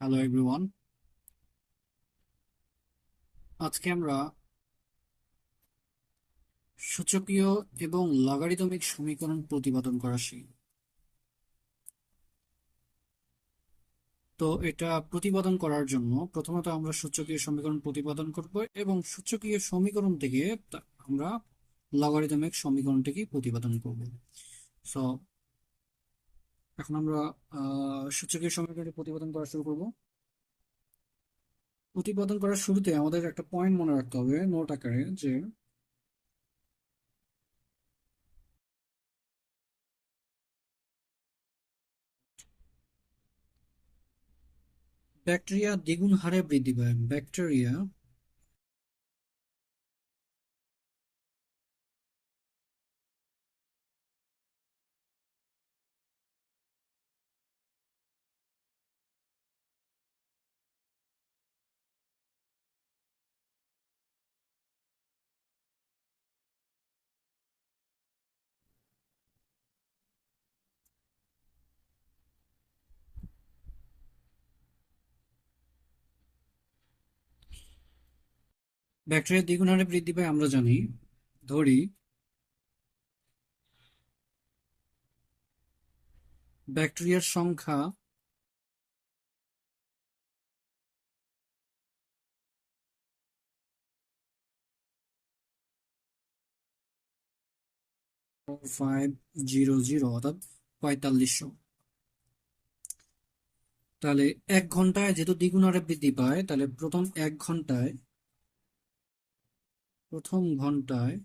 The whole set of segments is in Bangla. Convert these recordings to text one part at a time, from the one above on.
হ্যালো এভরিওয়ান আজকে আমরা সূচকীয় এবং লগারিদমিক সমীকরণ প্রতিপাদন করা শিখব। তো এটা প্রতিপাদন করার জন্য প্রথমত আমরা সূচকীয় সমীকরণ প্রতিপাদন করব এবং সূচকীয় সমীকরণ থেকে আমরা লগারিদমিক সমীকরণটিকে প্রতিপাদন করব। সো এখন আমরা আহ, সূচকীয় সমীকরণটি প্রতিপাদন করা শুরু করব। প্রতিপাদন করার শুরুতে আমাদের একটা পয়েন্ট মনে রাখতে হবে নোট আকারে যে ব্যাকটেরিয়া দ্বিগুণ হারে বৃদ্ধি পায়। ব্যাকটেরিয়া ব্যাকটেরিয়া দ্বিগুণ হারে বৃদ্ধি পায়, আমরা জানি। ধরি। ব্যাকটেরিয়ার সংখ্যা ফাইভ জিরো পঁয়তাল্লিশশো। তাহলে এক ঘন্টায় যেহেতু দ্বিগুণ হারে বৃদ্ধি পায়, তাহলে প্রথম এক ঘন্টায় প্রথম ঘন্টায়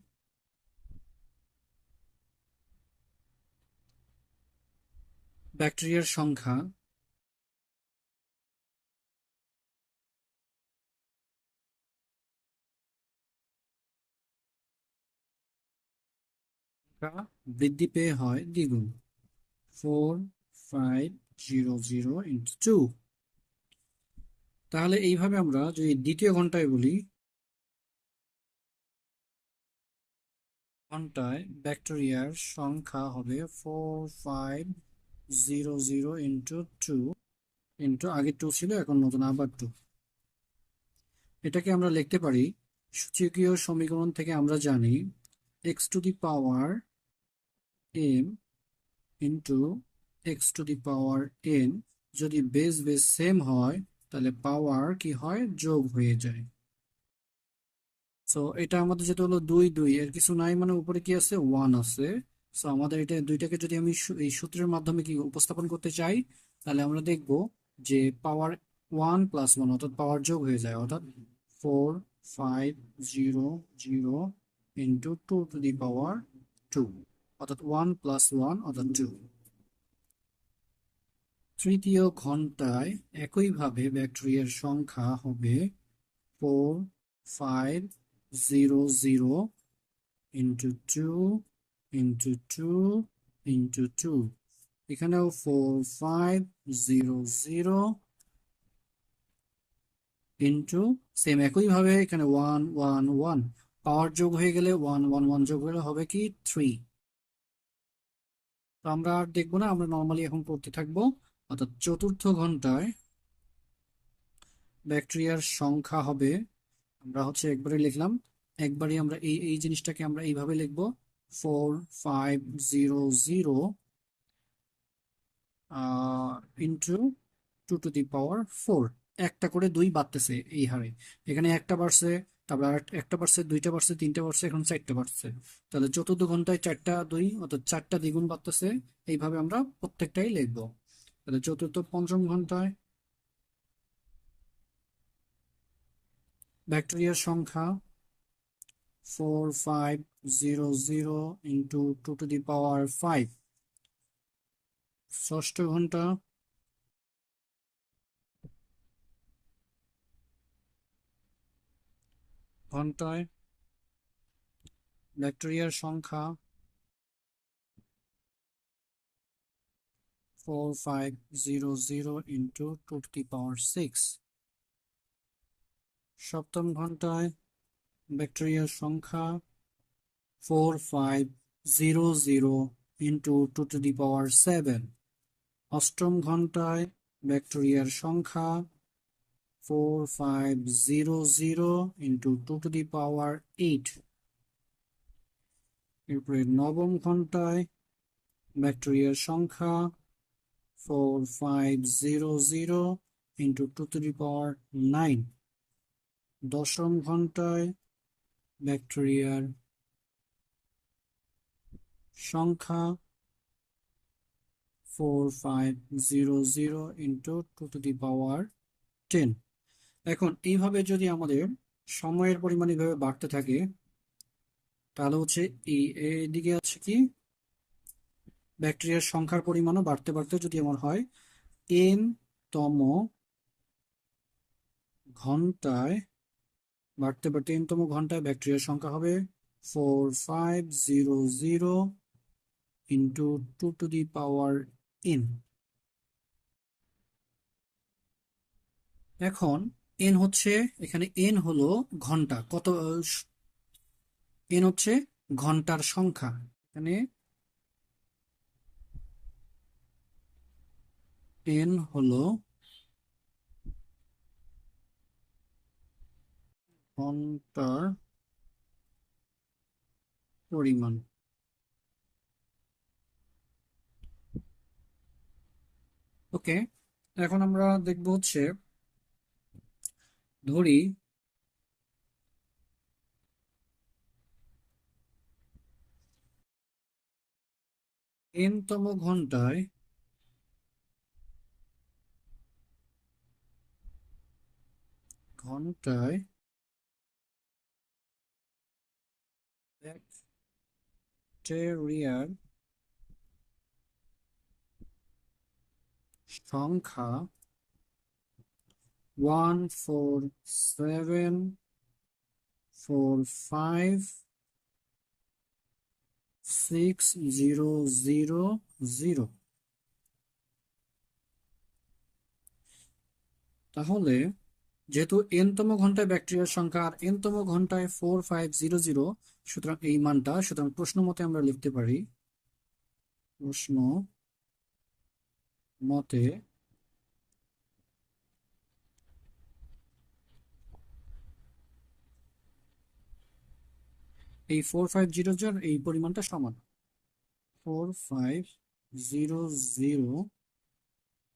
ব্যাকটেরিয়ার সংখ্যা বৃদ্ধি পেয়ে হয় দ্বিগুণ। Four, five, zero zero into two. তাহলে এইভাবে আমরা যদি দ্বিতীয় ঘন্টায় বলি ঘন্টায় ব্যাকটেরিয়ার সংখ্যা হবে four five zero zero into two into আগে টু ছিল, এখন নতুন আবার টু এটাকে আমরা লিখতে পারি, সূচকীয় সমীকরণ থেকে আমরা জানি X to the power M into X to the power N যদি বেস বেস সেম হয়, তাহলে পাওয়ার কি হয়? যোগ হয়ে যায়। সো এটা আমাদের যেটা হলো দুই দুই, এর কিছু নাই মানে উপরে কি আছে? ওয়ান আছে। সো আমাদের এটা দুইটাকে যদি আমি এই সূত্রের মাধ্যমে কি উপস্থাপন করতে চাই, তাহলে আমরা দেখব যে পাওয়ার ওয়ান প্লাস ওয়ান অর্থাৎ পাওয়ার যোগ হয়ে যায়, অর্থাৎ four five zero zero into two to the power two অর্থাৎ ওয়ান প্লাস ওয়ান অর্থাৎ টু তৃতীয় ঘন্টায় একইভাবে ব্যাকটেরিয়ার সংখ্যা হবে four five zero zero into two into two into two এখানেও four five zero zero into same একইভাবে এখানে ওয়ান ওয়ান ওয়ান পাওয়ার যোগ হয়ে গেলে ওয়ান ওয়ান ওয়ান যোগ হলে হবে কি থ্রি তো আমরা আর দেখব না, আমরা নর্মালি এখন পড়তে থাকব। অর্থাৎ চতুর্থ ঘন্টায় ব্যাকটেরিয়ার সংখ্যা হবে আমরা হচ্ছে একবারে লিখলাম। একবারই আমরা এই এই জিনিসটাকে আমরা এইভাবে লিখব। Four five zero zero into two to the power four একটা করে দুই বাড়তেছে এই হারে। এখানে একটা বাড়ছে, তারপর আর একটা বাড়ছে, দুইটা বাড়ছে, তিনটা বাড়ছে, এখন চারটা বাড়ছে। তাহলে চতুর্থ ঘন্টায় চারটা দুই, অর্থাৎ চারটা দ্বিগুণ বাড়তেছে। এইভাবে আমরা প্রত্যেকটাই লিখব। তাহলে চতুর্থ পঞ্চম ঘন্টায় ব্যাকটেরিয়ার সংখ্যা four five zero zero into two to the power five ষষ্ঠ ঘণ্টা। ঘন্টায় ব্যাকটেরিয়ার সংখ্যা four five zero zero into two to the power six সপ্তম ঘন্টায় ব্যাকটেরিয়ার সংখ্যা four five zero zero into two to the power seven অষ্টম ঘন্টায় ব্যাকটেরিয়ার সংখ্যা four five zero zero into two to the power eight এরপরে নবম ঘন্টায় ব্যাকটেরিয়ার সংখ্যা four five zero zero into two to the power nine দশম ঘন্টায় ব্যাকটেরিয়ার সংখ্যা four five zero zero into two to the power ten এখন এইভাবে যদি আমাদের সময়ের পরিমাণ এইভাবে বাড়তে থাকে, তাহলে হচ্ছে এই এদিকে আছে কি? ব্যাকটেরিয়ার সংখ্যার পরিমাণও বাড়তে বাড়তে যদি আমার হয় এন তম ঘন্টায় বাড়তে বাড়তে এন তম ঘন্টায় ব্যাকটেরিয়ার সংখ্যা হবে four five zero zero into two to the power N এখন এন হচ্ছে, এখানে এন হলো ঘণ্টা, কত এন হচ্ছে ঘণ্টার সংখ্যা। এখানে এন হলো ঘণ্টার পরিমাণ। ওকে এখন আমরা দেখব হচ্ছে ধরি এন তম ঘন্টায় ঘন্টায় ব্যাকটেরিয়ার সংখ্যা one four seven four five six zero zero zero তাহলে যেহেতু এনতম ঘন্টায় ব্যাকটেরিয়ার সংখ্যা আর এনতম ঘন্টায় ফোর ফাইভ জিরো জিরো সুতরাং এই মানটা, সুতরাং প্রশ্ন মতে আমরা লিখতে পারি, প্রশ্ন মতে এই ফোর ফাইভ জিরো জিরো এই পরিমাণটা সমান। Four five zero zero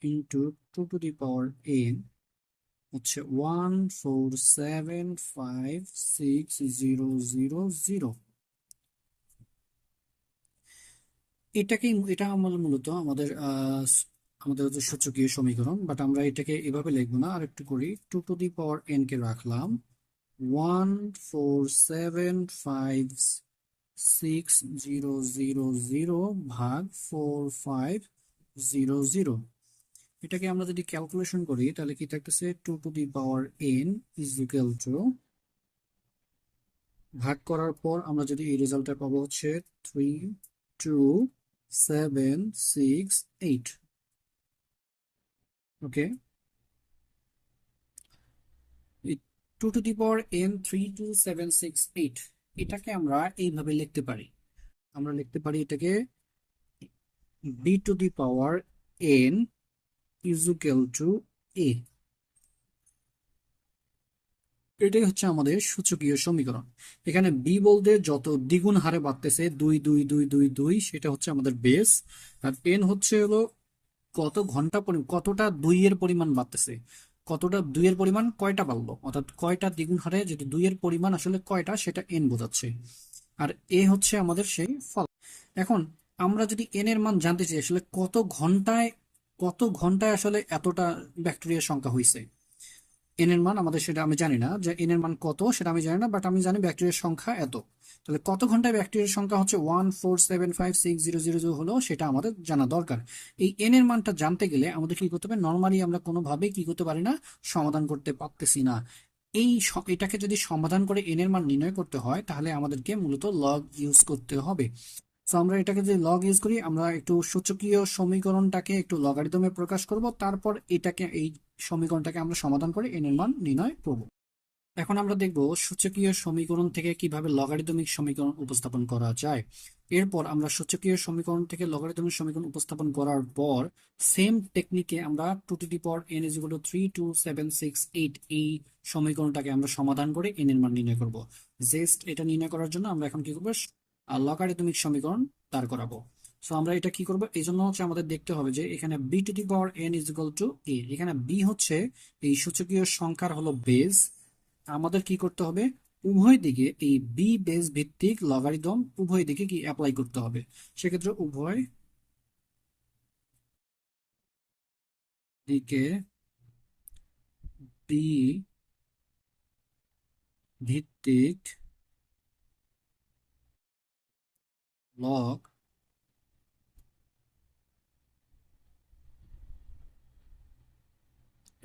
into two to the power N হচ্ছে one four seven five six zero zero zero এটাকেই এটা আমাদের মূলত আমাদের আমাদের হচ্ছে সূচকীয় সমীকরণ বাট আমরা এটাকে এভাবে লিখব না, আর একটু করি। Two to the power N কে রাখলাম। One four seven five six zero zero zero ভাগ ফোর ফাইভ জিরো জিরো এটাকে আমরা যদি ক্যালকুলেশন করি, তাহলে কি থাকতেছে? Two to the power N is equal to ভাগ করার পর আমরা যদি এই রেজাল্টটা পাবো হচ্ছে three two seven six eight okay two to the power N three two seven six eight এটাকে আমরা এইভাবে লিখতে পারি। আমরা লিখতে পারি এটাকে B to the power N is equal to A. এটাই হচ্ছে আমাদের সূচকীয় সমীকরণ। এখানে বি বলতে যত দ্বিগুণ হারে বাড়তেছে, দুই দুই দুই দুই দুই, সেটা হচ্ছে আমাদের বেস। আর এন হচ্ছে হলো কত ঘণ্টা কতটা দুইয়ের পরিমাণ বাড়তেছে। কতটা দুইয়ের পরিমাণ কয়টা বাড়লো? অর্থাৎ কয়টা দ্বিগুণ হারে যেটা দুইয়ের পরিমাণ আসলে কয়টা, সেটা এন বোঝাচ্ছে। আর এ হচ্ছে আমাদের সেই ফল। এখন আমরা যদি এন এর মান জানতে চাই, আসলে কত ঘন্টায় কত ঘন্টায় আসলে এতটা ব্যাকটেরিয়ার সংখ্যা হয়েছে এন এর মান আমাদের সেটা আমি জানি না, যে এন এর মান কত সেটা আমি জানি না বাট আমি জানি ব্যাকটেরিয়ার সংখ্যা এত। তাহলে কত ঘন্টায় ব্যাকটেরিয়ার সংখ্যা হচ্ছে one four seven five six zero zero zero হলো সেটা আমাদের জানা দরকার। এই এন এর মানটা জানতে গেলে আমাদের কি করতে হবে? নর্মালি আমরা কোনোভাবেই কি করতে পারি না, সমাধান করতে পারতেছি না। এই এটাকে যদি সমাধান করে এন এর মান নির্ণয় করতে হয়, তাহলে আমাদেরকে মূলত লগ ইউজ করতে হবে। তো আমরা এটাকে যদি লগ ইউজ করি, আমরা একটু সূচকীয় সমীকরণটাকে একটু লগারিদমে প্রকাশ করব। তারপর এটাকে, এই সমীকরণটাকে আমরা সমাধান করে এন এর মান নির্ণয় করব। এখন আমরা দেখব সূচকীয় সমীকরণ থেকে কীভাবে লগারিদমিক সমীকরণ উপস্থাপন করা যায়। এরপর আমরা সূচকীয় সমীকরণ থেকে লগারিদমিক সমীকরণ উপস্থাপন করার পর সেম টেকনিকে আমরা two to the power N is equal to three two seven six eight এই সমীকরণটাকে আমরা সমাধান করে এন এর মান নির্ণয় করব। জাস্ট এটা নির্ণয় করার জন্য আমরা এখন কি করব? লগারিদমিক সমীকরণ দাঁড় করাবো। সো আমরা এটা কি করব? এই জন্য হচ্ছে আমাদের দেখতে হবে যে এখানে B to the power N is equal to A এখানে বি হচ্ছে এই সূচকীয় সংখ্যার হলো বেস আমাদের কি করতে হবে? উভয় দিকে এই বি বেস ভিত্তিক লগারিদম উভয় দিকে কি অ্যাপ্লাই করতে হবে? সেক্ষেত্রে উভয় দিকে বি ভিত্তিক লগ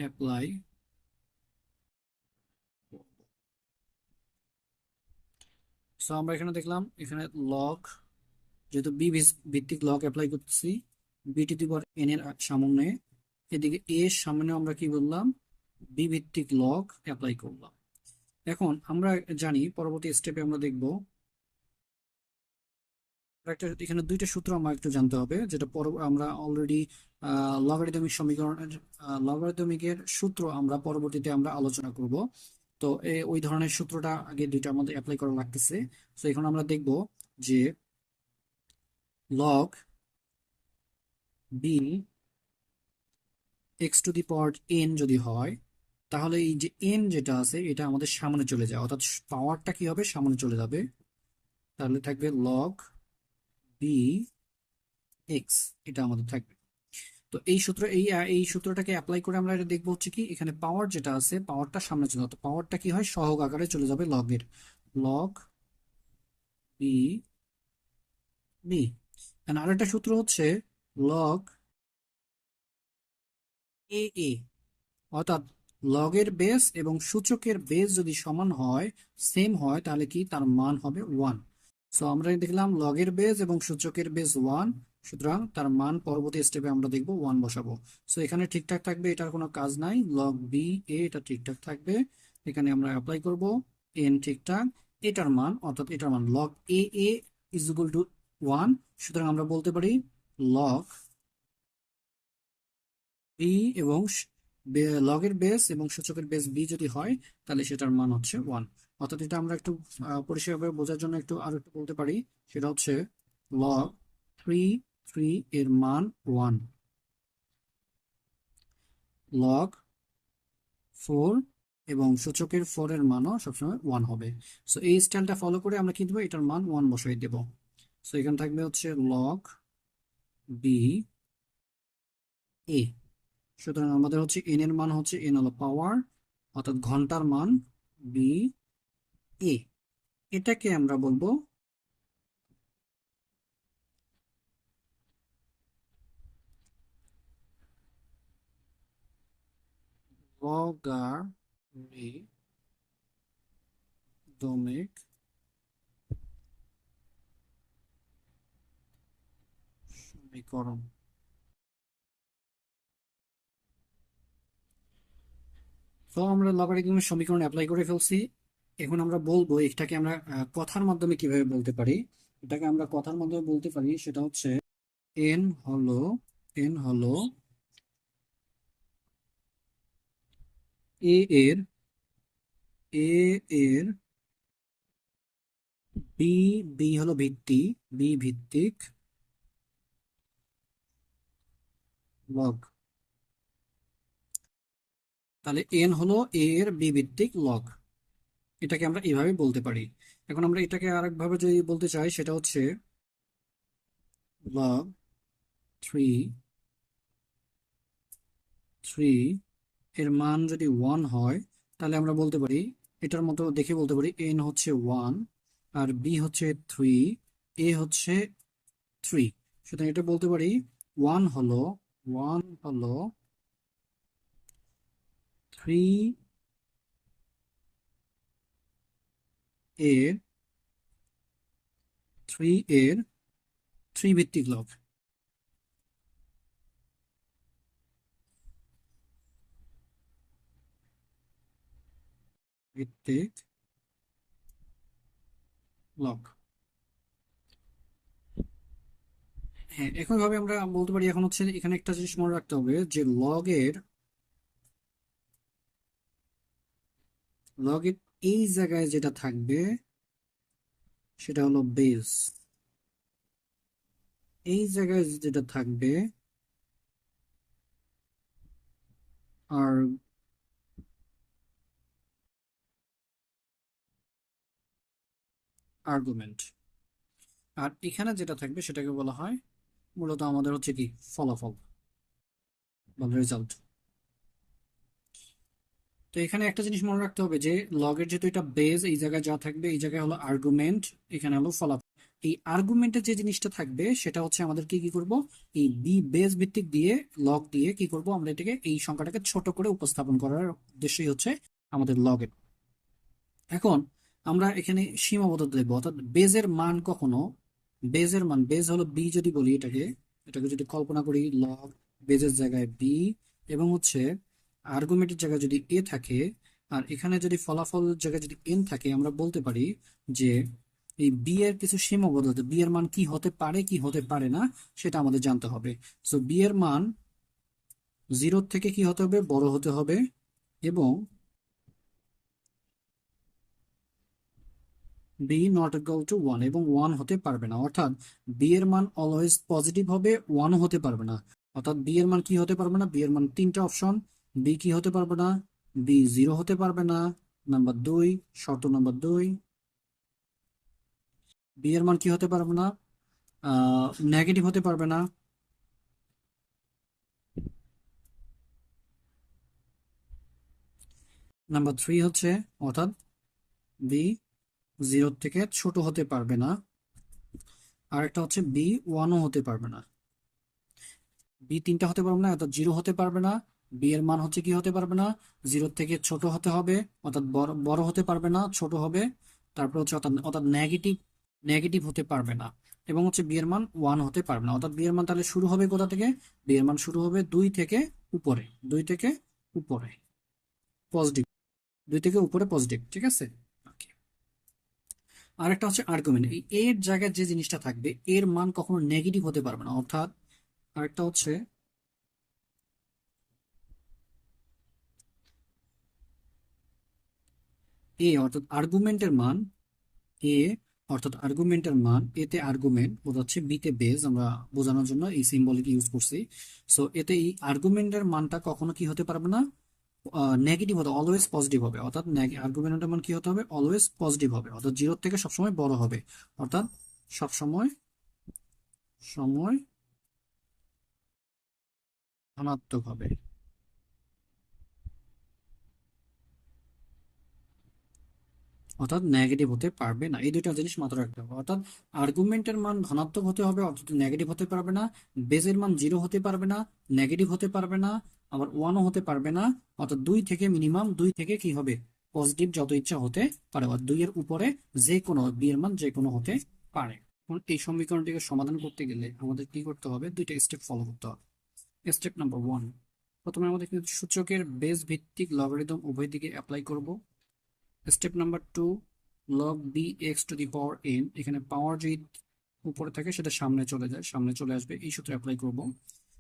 অ্যাপ্লাই সো আমরা এখানে দেখলাম, এখানে লগ যেহেতু বি ভিত্তিক লগ অ্যাপ্লাই করতেছি B to the power N এর সামনে, এদিকে এ এর সামনে আমরা কি বললাম? বি ভিত্তিক লগ অ্যাপ্লাই করলাম। এখন আমরা জানি, পরবর্তী স্টেপে আমরা দেখব একটা এখানে দুইটা সূত্র আমার একটু জানতে হবে, যেটা পর, আমরা অলরেডি লগারিদমিক সমীকরণ লগারিদমিকের সূত্র আমরা পরবর্তীতে আমরা আলোচনা করব। তো এই ওই ধরনের সূত্রটা আগে দুইটা আমাদের অ্যাপ্লাই করা লাগতেছে। তো এখন আমরা দেখব যে log B X to the power N যদি হয়, তাহলে এই যে এন যেটা আছে, এটা আমাদের সামনে চলে যায়। অর্থাৎ পাওয়ারটা কি হবে? সামনে চলে যাবে। তাহলে থাকবে লগ বি এক্স, এটা আমাদের থাকবে। তো এই সূত্র, এই এই সূত্রটাকে অ্যাপ্লাই করে আমরা এটা দেখব হচ্ছে কি, এখানে পাওয়ার যেটা আছে পাওয়ারটা সামনে চলে যাবে পাওয়ারটা কি হয়? সহগ আকারে চলে যাবে লগের। লগ বি বি আর একটা সূত্র হচ্ছে লগ এ এ অর্থাৎ লগের বেস এবং সূচকের বেস যদি সমান হয় সেম হয়, তাহলে কি? তার মান হবে ওয়ান সো আমরা দেখলাম লগের বেস এবং সূচকের বেস ওয়ান সুতরাং তার মান পরবর্তী স্টেপে আমরা দেখব ওয়ান বসাবো। সো এখানে ঠিকঠাক থাকবে, এটার কোনো কাজ নাই। লগ বি এ এটা ঠিকঠাক থাকবে। এখানে আমরা অ্যাপ্লাই করব এন ঠিকঠাক, এটার মান, অর্থাৎ এটার মান log A A is equal to one সুতরাং আমরা বলতে পারি লগ বি এবং লগের বেস এবং সূচকের বেস বি যদি হয়, তাহলে সেটার মান হচ্ছে ওয়ান অর্থাৎ এটা আমরা একটু পরিষ্কারভাবে বোঝার জন্য একটু আরও একটু বলতে পারি। সেটা হচ্ছে লগ থ্রি থ্রি এর মান ওয়ান। লগ ফোর এবং সূচকের ফোর এর মানও সবসময় ওয়ান হবে। সো এই স্টাইলটা ফলো করে আমরা কি দেবো? এটার মান ওয়ান বসাই দেব। সো এখানে থাকবে হচ্ছে লগ বি এ সুতরাং আমাদের হচ্ছে এন এর মান হচ্ছে এন হলো পাওয়ার অর্থাৎ ঘণ্টার মান বি এ এটাকে আমরা বলব লগারিদমিক সমীকরণ। তো আমরা লগারিদমের সমীকরণ অ্যাপ্লাই করে ফেলছি। এখন আমরা বলব এটাকে আমরা কথার মাধ্যমে কীভাবে বলতে পারি? এটাকে আমরা কথার মাধ্যমে বলতে পারি, সেটা হচ্ছে এন হলো এন হলো এ এর এ এর বি বি হলো ভিত্তি বি ভিত্তিক লগ তাহলে এন হলো এ এর বি ভিত্তিক লগ এটাকে আমরা এভাবে বলতে পারি। এখন আমরা এটাকে আরেকভাবে যদি বলতে চাই, সেটা হচ্ছে লগ থ্রি থ্রি এর মান যদি ওয়ান হয়, তাহলে আমরা বলতে পারি, এটার মতো দেখে বলতে পারি এন হচ্ছে ওয়ান আর বি হচ্ছে থ্রি এ হচ্ছে থ্রি সুতরাং এটা বলতে পারি ওয়ান হলো ওয়ান হলো থ্রি এর থ্রি এর থ্রি ভিত্তিক লগ ভিত্তিক লগ হ্যাঁ এখন ভাবে আমরা বলতে পারি, এখন হচ্ছে এখানে একটা জিনিস মনে রাখতে হবে যে লগের লগের এই জায়গায় যেটা থাকবে, সেটা হলো বেস। এই জায়গায় যেটা থাকবে, আর আর্গুমেন্ট আর এখানে যেটা থাকবে, সেটাকে বলা হয় মূলত আমাদের হচ্ছে কি? ফলাফল বা রেজাল্ট তো এখানে একটা জিনিস মনে রাখতে হবে যে লগের যেহেতু এটা বেজ এই জায়গায় যা থাকবে, এই জায়গায় হলো আর্গুমেন্ট এখানে হলো ফলাফল। এই আর্গুমেন্টের যে জিনিসটা থাকবে, সেটা হচ্ছে আমাদের কি কি করব? এই বি বেজ ভিত্তিক দিয়ে লগ দিয়ে কি করব? আমরা এটাকে এই সংখ্যাটাকে ছোট করে উপস্থাপন করার উদ্দেশ্যই হচ্ছে আমাদের লগের এখন আমরা এখানে সীমাবদ্ধতা দেবো অর্থাৎ বেজের মান কখনো বেজের মান বেজ হলো বি যদি বলি এটাকে এটাকে যদি কল্পনা করি লগ বেজের জায়গায় বি এবং হচ্ছে আর্গুমেন্টের জায়গায় যদি এ থাকে, আর এখানে যদি ফলাফল জায়গায় যদি এন থাকে, আমরা বলতে পারি যে এই বি এর কিছু সীমাবদ্ধতা বি এর মান কি হতে পারে, কি হতে পারে না, সেটা আমাদের জানতে হবে। সো বি এর মান জিরো থেকে কি হতে হবে, বড় হতে হবে, এবং B not equal to one এবং ওয়ান হতে পারবে না। অর্থাৎ বি এর মান অলওয়েজ পজিটিভ হবে ওয়ানও হতে পারবে না। অর্থাৎ বি এর মান কি হতে পারবে না? বি এর মান তিনটা অপশন বি কি হতে পারবে না? বি জিরো হতে পারবে না। নাম্বার দুই শর্ত নাম্বার দুই। বি এর মান কি হতে পারবে না? নেগেটিভ হতে পারবে না। নাম্বার থ্রি হচ্ছে, অর্থাৎ বি জিরো থেকে ছোট হতে পারবে না। আর একটা হচ্ছে বি ওয়ানও হতে পারবে না। বি তিনটা হতে পারবে না, অর্থাৎ জিরো হতে পারবে না। বি এর মান হচ্ছে কি হতে পারবে না? জিরো থেকে ছোট হতে হবে, অর্থাৎ বড় বড় হতে পারবে না, ছোট হবে। তারপর হচ্ছে অর্থাৎ অর্থাৎ নেগেটিভ নেগেটিভ হতে পারবে না। এবং হচ্ছে বি এর মান ওয়ান হতে পারবে না। অর্থাৎ বি এর মান তাহলে শুরু হবে কোথা থেকে? বি এর মান শুরু হবে দুই থেকে উপরে, দুই থেকে উপরে পজিটিভ দুই থেকে উপরে পজিটিভ ঠিক আছে? আরেকটা হচ্ছে আর্গুমেন্ট এর জায়গায় যে জিনিসটা থাকবে, এর মান কখনো নেগেটিভ হতে পারবে না। অর্থাৎ আরেকটা হচ্ছে এ অর্থাৎ আর্গুমেন্টের মান এ অর্থাৎ আর্গুমেন্টের মান এতে আর্গুমেন্ট বোঝাচ্ছে বিতে বেজ আমরা বোঝানোর জন্য এই সিম্বলিক ইউজ করছি। সো এতে এই আর্গুমেন্টের মানটা কখনো কি হতে পারবে না? নেগেটিভ হতে অলওয়েজ পজিটিভ হবে। অর্থাৎ আর্গুমেন্টের মান কি হতে হবে? অলওয়েজ পজিটিভ হবে। অর্থাৎ জিরো থেকে সবসময় বড় হবে। অর্থাৎ সবসময়, সময় ধনাত্মক হবে। অর্থাৎ নেগেটিভ হতে পারবে না। এই দুইটা জিনিস মাথায় রাখতে হবে। অর্থাৎ আর্গুমেন্টের মান ধনাত্মক হতে হবে, অর্থাৎ নেগেটিভ হতে পারবে না। বেজের মান জিরো হতে পারবে না নেগেটিভ হতে পারবে না, আবার ওয়ানও হতে পারবে না। অর্থাৎ দুই থেকে মিনিমাম দুই থেকে কি হবে? পজিটিভ যত ইচ্ছা হতে পারে অর্থাৎ দুইয়ের উপরে যে কোনো বি এর মান যে কোনো হতে পারে। এই সমীকরণটিকে সমাধান করতে গেলে আমাদের কি করতে হবে? দুইটা স্টেপ ফলো করতে হবে। স্টেপ নাম্বার ওয়ান প্রথমে আমাদের সূচকের বেস ভিত্তিক লগারিদম উভয় দিকে অ্যাপ্লাই করব। Step number two log B X to the power N এখানে পাওয়ার যদি উপরে থাকে, সেটা সামনে চলে যায়। সামনে চলে আসবে, এই সূত্রে অ্যাপ্লাই করব।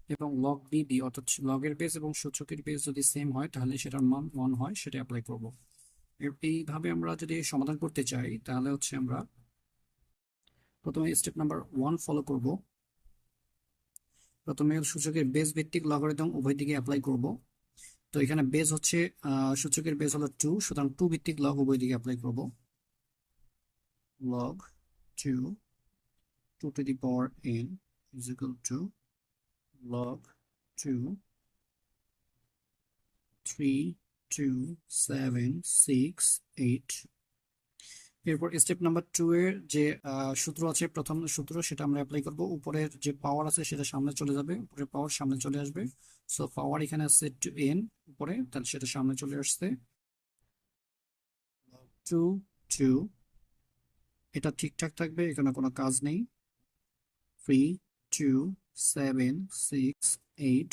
এবং লগ বি বি অর্থাৎ লগের বেস এবং সূচকের বেস যদি সেম হয়, তাহলে সেটার মান ওয়ান হয়, সেটা অ্যাপ্লাই করব। এইভাবে আমরা যদি সমাধান করতে চাই, তাহলে হচ্ছে আমরা প্রথমে স্টেপ নাম্বার ওয়ান ফলো করব। প্রথমে সূচকের বেস ভিত্তিক লগারিদম উভয় দিকে অ্যাপ্লাই করব। তো এখানে বেস হচ্ছে সূচকের বেস হলো টু সুতরাং টু ভিত্তিক লগ উভয় দিকে অ্যাপ্লাই করব। Log two two to the power N is equal to log two three two seven six eight এরপর স্টেপ নাম্বার টু এর যে সূত্র আছে, প্রথম সূত্র, সেটা আমরা অ্যাপ্লাই করব। উপরের যে পাওয়ার আছে, সেটা সামনে চলে যাবে, উপরের পাওয়ার সামনে চলে আসবে। সো পাওয়ার এখানে আছে টু এন উপরে, তাহলে সেটা সামনে চলে আসছে। টু টু এটা ঠিকঠাক থাকবে, এখানে কোনো কাজ নেই। Three two seven six eight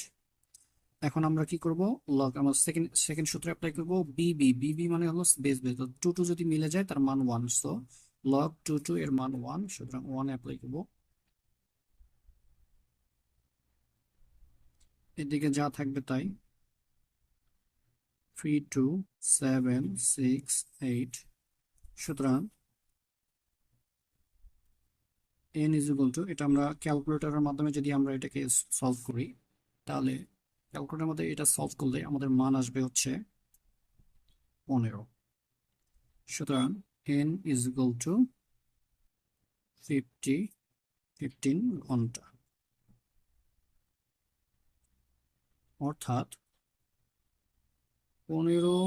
এখন আমরা কি করব? লগ আমরা সেকেন্ড সেকেন্ড সূত্র অ্যাপ্লাই করব বিবি বিবি মানে হলো বেস বেস টু টু যদি মিলে যায়, তার মান one so log two two এর মান ওয়ান সুতরাং ওয়ান অ্যাপ্লাই করব। এদিকে যা থাকবে তাই। Three two seven six eight সুতরাং এন ইজ ইকুয়াল টু এটা আমরা ক্যালকুলেটরের মাধ্যমে যদি আমরা এটাকে সলভ করি, তাহলে ক্যালকুলেটরের মধ্যে এটা সলভ করলে আমাদের মান আসবে হচ্ছে পনেরো। সুতরাং N is equal to fifty fifteen ঘণ্টা। অর্থাৎ পনেরো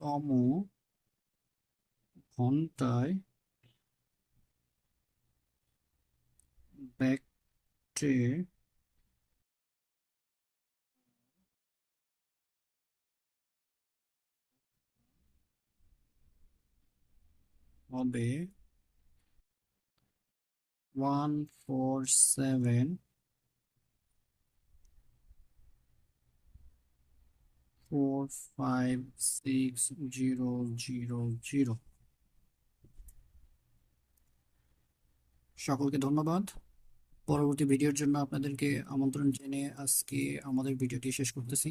তম ঘন্টায় ব্যাকটে হবে one four seven four five six zero zero zero সকলকে ধন্যবাদ। পরবর্তী ভিডিওর জন্য আপনাদেরকে আমন্ত্রণ জেনে আজকে আমাদের ভিডিওটি শেষ করতেছি।